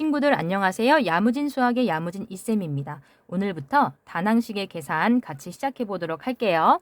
친구들 안녕하세요. 야무진 수학의 야무진 이쌤입니다. 오늘부터 단항식의 계산 같이 시작해 보도록 할게요.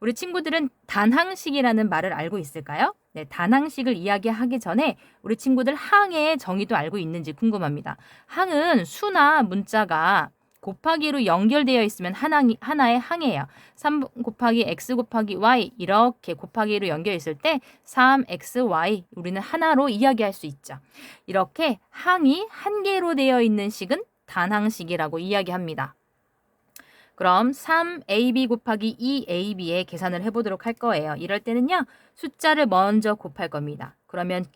우리 친구들은 단항식이라는 말을 알고 있을까요? 네, 단항식을 이야기하기 전에 우리 친구들 항의 정의도 알고 있는지 궁금합니다. 항은 수나 문자가 곱하기로 연결되어 있으면 하나이, 하나의 항이에요. 3 곱하기 x 곱하기 y 이렇게 곱하기로 연결 있을 때 3xy 우리는 하나로 이야기할 수 있죠. 이렇게 항이 한 개로 되어 있는 식은 단항식이라고 이야기합니다. 그럼 3ab 곱하기 2ab의 계산을 해보도록 할 거예요. 이럴 때는요. 숫자를 먼저 곱할 겁니다. 그러면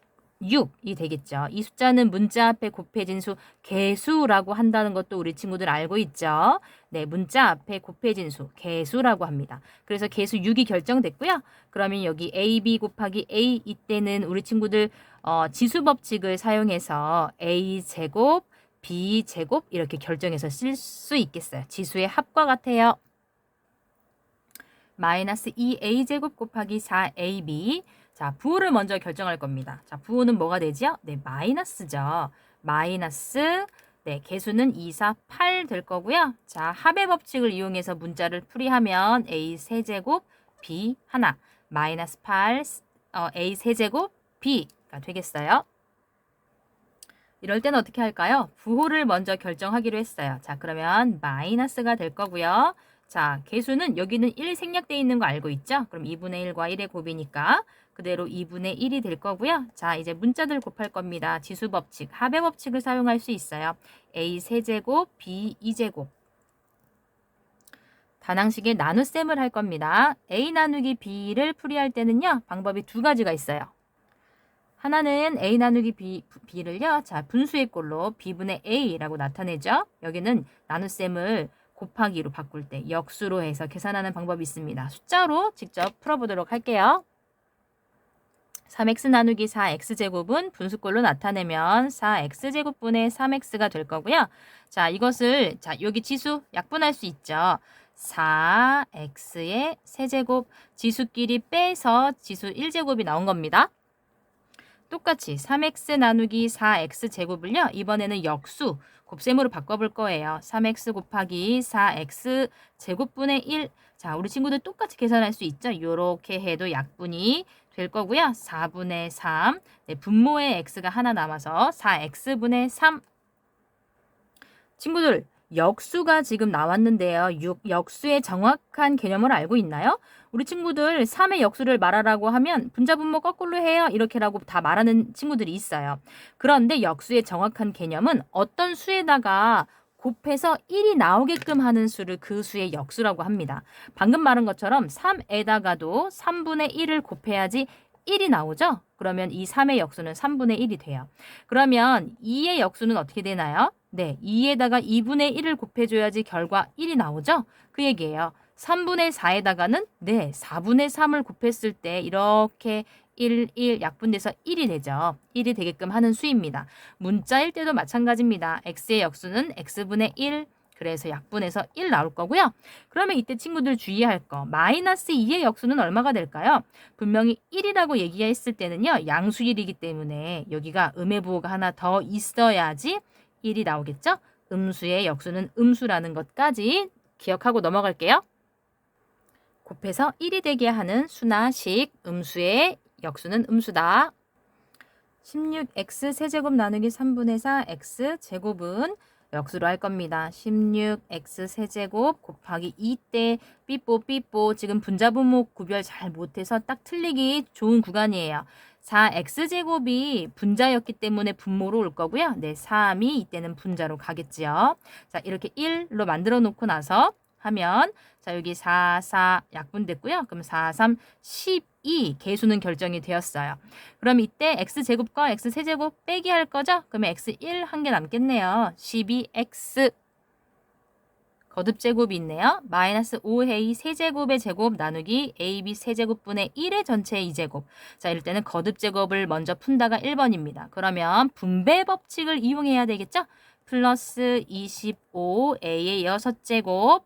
6이 되겠죠. 이 숫자는 문자 앞에 곱해진 수 개수라고 한다는 것도 우리 친구들 알고 있죠. 네, 문자 앞에 곱해진 수 개수라고 합니다. 그래서 개수 6이 결정됐고요. 그러면 여기 AB 곱하기 A 이때는 우리 친구들 어, 지수 법칙을 사용해서 A 제곱 B 제곱 이렇게 결정해서 쓸 수 있겠어요. 지수의 합과 같아요. 마이너스 2A 제곱 곱하기 4AB 자, 부호를 먼저 결정할 겁니다. 자, 부호는 뭐가 되죠? 네, 마이너스죠. 마이너스 네, 개수는 2, 4, 8 될 거고요. 자, 합의 법칙을 이용해서 문자를 풀이하면 a 세제곱 b 하나 마이너스 8 어, a 세제곱 b가 되겠어요. 이럴 때는 어떻게 할까요? 부호를 먼저 결정하기로 했어요. 자, 그러면 마이너스가 될 거고요. 자, 개수는 여기는 1 생략되어 있는 거 알고 있죠? 그럼 2분의 1과 1의 곱이니까 그대로 2분의 1이 될 거고요. 자, 이제 문자들 곱할 겁니다. 지수 법칙, 합의 법칙을 사용할 수 있어요. a 세제곱, b 2제곱. 단항식의 나눗셈을 할 겁니다. a 나누기 b를 풀이할 때는요. 방법이 두 가지가 있어요. 하나는 a 나누기 b, b를요. 자, 분수의 꼴로 b분의 a라고 나타내죠. 여기는 나눗셈을 곱하기로 바꿀 때 역수로 해서 계산하는 방법이 있습니다. 숫자로 직접 풀어보도록 할게요. 3x 나누기 4x제곱은 분수꼴로 나타내면 4x제곱분의 3x가 될 거고요. 자, 이것을 자, 여기 지수 약분할 수 있죠. 4x의 세제곱 지수끼리 빼서 지수 1제곱이 나온 겁니다. 똑같이 3x 나누기 4x 제곱을요. 이번에는 역수 곱셈으로 바꿔볼 거예요. 3x 곱하기 4x 제곱분의 1. 자, 우리 친구들 똑같이 계산할 수 있죠. 이렇게 해도 약분이 될 거고요. 4분의 3. 네, 분모의 x가 하나 남아서 4x분의 3. 친구들, 역수가 지금 나왔는데요. 6, 역수의 정확한 개념을 알고 있나요? 우리 친구들 3의 역수를 말하라고 하면 분자 분모 거꾸로 해요. 이렇게라고 다 말하는 친구들이 있어요. 그런데 역수의 정확한 개념은 어떤 수에다가 곱해서 1이 나오게끔 하는 수를 그 수의 역수라고 합니다. 방금 말한 것처럼 3에다가도 3분의 1을 곱해야지 1이 나오죠? 그러면 이 3의 역수는 3분의 1이 돼요. 그러면 2의 역수는 어떻게 되나요? 네, 2에다가 2분의 1을 곱해줘야지 결과 1이 나오죠? 그 얘기예요. 3분의 4에다가는 네, 4분의 3을 곱했을 때 이렇게 1, 1 약분돼서 1이 되죠. 1이 되게끔 하는 수입니다. 문자일 때도 마찬가지입니다. x의 역수는 x분의 1, 그래서 약분해서 1 나올 거고요. 그러면 이때 친구들 주의할 거 마이너스 2의 역수는 얼마가 될까요? 분명히 1이라고 얘기했을 때는요. 양수일이기 때문에 여기가 음의 부호가 하나 더 있어야지 1이 나오겠죠? 음수의 역수는 음수라는 것까지 기억하고 넘어갈게요. 곱해서 1이 되게 하는 수나 식 음수의 역수는 음수다. 16x 세제곱 나누기 3분의 4 x 제곱은 역수로 할 겁니다. 16x 세제곱 곱하기 2대 삐뽀 삐뽀 지금 분자분모 구별 잘 못해서 딱 틀리기 좋은 구간이에요. 4x제곱이 분자였기 때문에 분모로 올 거고요. 네, 3이 이때는 분자로 가겠지요. 자, 이렇게 1로 만들어 놓고 나서 하면 자, 여기 4, 4 약분됐고요. 그럼 4, 3, 12 개수는 결정이 되었어요. 그럼 이때 x제곱과 x세제곱 빼기 할 거죠? 그러면 x1 한 개 남겠네요. 12x 거듭 제곱이 있네요. 마이너스 5a 세제곱의 제곱 나누기 ab 세제곱분의 1의 전체의 2제곱. 자, 이럴 때는 거듭 제곱을 먼저 푼다가 1번입니다. 그러면 분배 법칙을 이용해야 되겠죠? 플러스 25a의 6제곱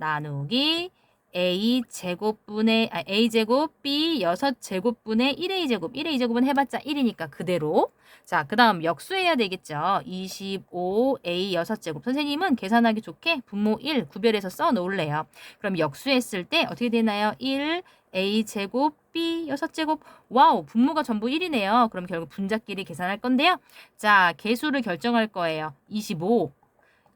나누기 a 제곱분의 아, a 제곱 b 여섯 제곱분의 1a 제곱. 1a 제곱은 해봤자 1이니까 그대로. 자 그 다음 역수해야 되겠죠. 25a 여섯 제곱. 선생님은 계산하기 좋게 분모 1 구별해서 써 놓을래요. 그럼 역수했을 때 어떻게 되나요? 1 a 제곱 b 여섯 제곱. 와우 분모가 전부 1이네요. 그럼 결국 분자끼리 계산할 건데요. 자 개수를 결정할 거예요. 25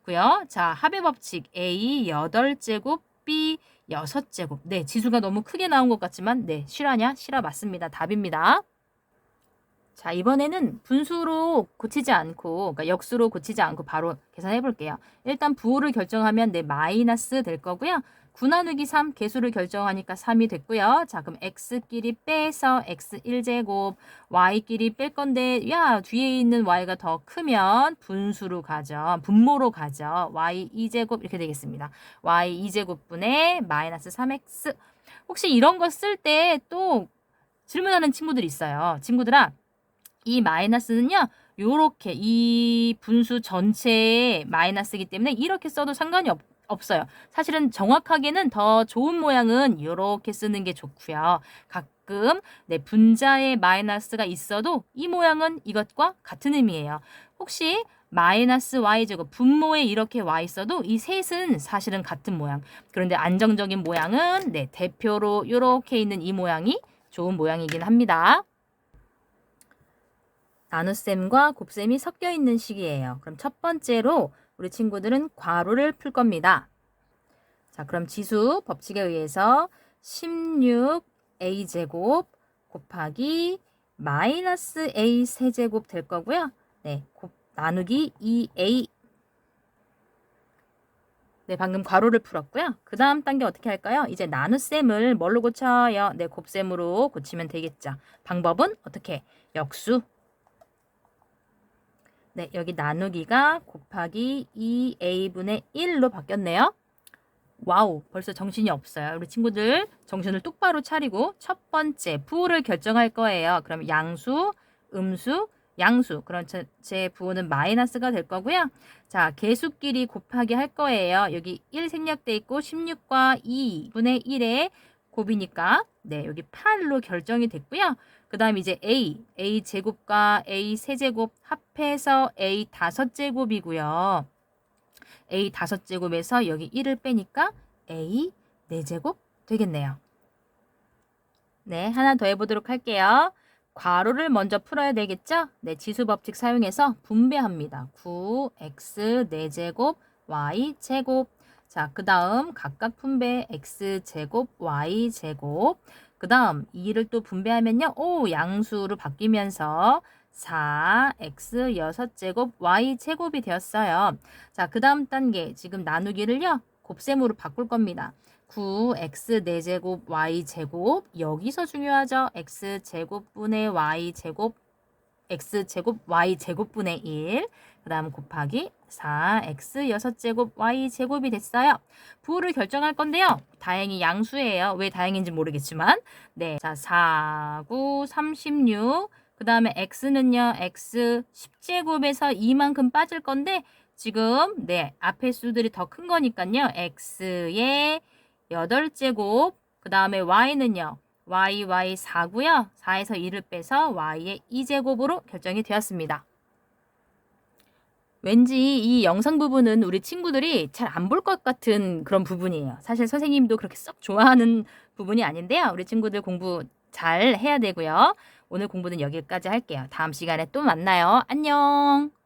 고요. 자, 합의 법칙 A 8제곱 B 6제곱. 네, 지수가 너무 크게 나온 것 같지만 네, 실화냐? 실화 맞습니다. 답입니다. 자, 이번에는 분수로 고치지 않고, 그러니까 역수로 고치지 않고 바로 계산해 볼게요. 일단 부호를 결정하면 네, 마이너스 될 거고요. 9 나누기 3 개수를 결정하니까 3이 됐고요. 자, 그럼 x끼리 빼서 x 1제곱, y끼리 뺄 건데 야, 뒤에 있는 y가 더 크면 분수로 가죠. 분모로 가죠. y 2제곱 이렇게 되겠습니다. y 2제곱분의 마이너스 3x. 혹시 이런 거 쓸 때 또 질문하는 친구들 있어요. 친구들아, 이 마이너스는요. 요렇게 이 분수 전체의 마이너스이기 때문에 이렇게 써도 상관이 없, 없어요. 사실은 정확하게는 더 좋은 모양은 이렇게 쓰는 게 좋고요. 가끔 네, 분자에 마이너스가 있어도 이 모양은 이것과 같은 의미예요. 혹시 마이너스 y제곱 분모에 이렇게 와 있어도 이 셋은 사실은 같은 모양. 그런데 안정적인 모양은 네, 대표로 이렇게 있는 이 모양이 좋은 모양이긴 합니다. 나눗셈과 곱셈이 섞여 있는 식이에요. 그럼 첫 번째로 우리 친구들은 괄호를 풀 겁니다. 자, 그럼 지수 법칙에 의해서 16a제곱 곱하기 마이너스 a 세제곱 될 거고요. 네, 곱, 나누기 2a 네, 방금 괄호를 풀었고요. 그 다음 단계 어떻게 할까요? 이제 나눗셈을 뭘로 고쳐요? 네, 곱셈으로 고치면 되겠죠. 방법은 어떻게? 역수. 네, 여기 나누기가 곱하기 2a분의 1로 바뀌었네요. 와우, 벌써 정신이 없어요. 우리 친구들 정신을 똑바로 차리고 첫 번째 부호를 결정할 거예요. 그럼 양수, 음수, 양수. 그럼 제, 제 부호는 마이너스가 될 거고요. 자, 개수끼리 곱하기 할 거예요. 여기 1 생략돼 있고 16과 2분의 1의 곱이니까 네, 여기 8로 결정이 됐고요. 그 다음 이제 a, a 제곱과 a 세제곱 합해서 a 다섯 제곱이고요. a 다섯 제곱에서 여기 1을 빼니까 a 네 제곱 되겠네요. 네, 하나 더 해보도록 할게요. 괄호를 먼저 풀어야 되겠죠? 네, 지수 법칙 사용해서 분배합니다. 9x 4제곱 y 제곱 자, 그 다음 각각 분배 x제곱 y제곱 그 다음 2를 또 분배하면요. 오 양수로 바뀌면서 4x 6제곱 y제곱이 되었어요. 자, 그 다음 단계 지금 나누기를요. 곱셈으로 바꿀 겁니다. 9x 4제곱 y제곱 여기서 중요하죠. x제곱분의 y제곱 x제곱 y제곱분의 1. 그 다음 곱하기 4x 6제곱 y제곱이 됐어요. 부호를 결정할 건데요. 다행히 양수예요. 왜 다행인지 모르겠지만. 네. 자, 4, 9, 36. 그 다음에 x는요. x 10제곱에서 2만큼 빠질 건데 지금 네. 앞에 수들이 더 큰 거니까요. x의 8제곱. 그 다음에 y는요. Y, y 4고요. 4에서 2를 빼서 y의 2제곱으로 결정이 되었습니다. 왠지 이 영상 부분은 우리 친구들이 잘 안 볼 것 같은 그런 부분이에요. 사실 선생님도 그렇게 썩 좋아하는 부분이 아닌데요. 우리 친구들 공부 잘 해야 되고요. 오늘 공부는 여기까지 할게요. 다음 시간에 또 만나요. 안녕!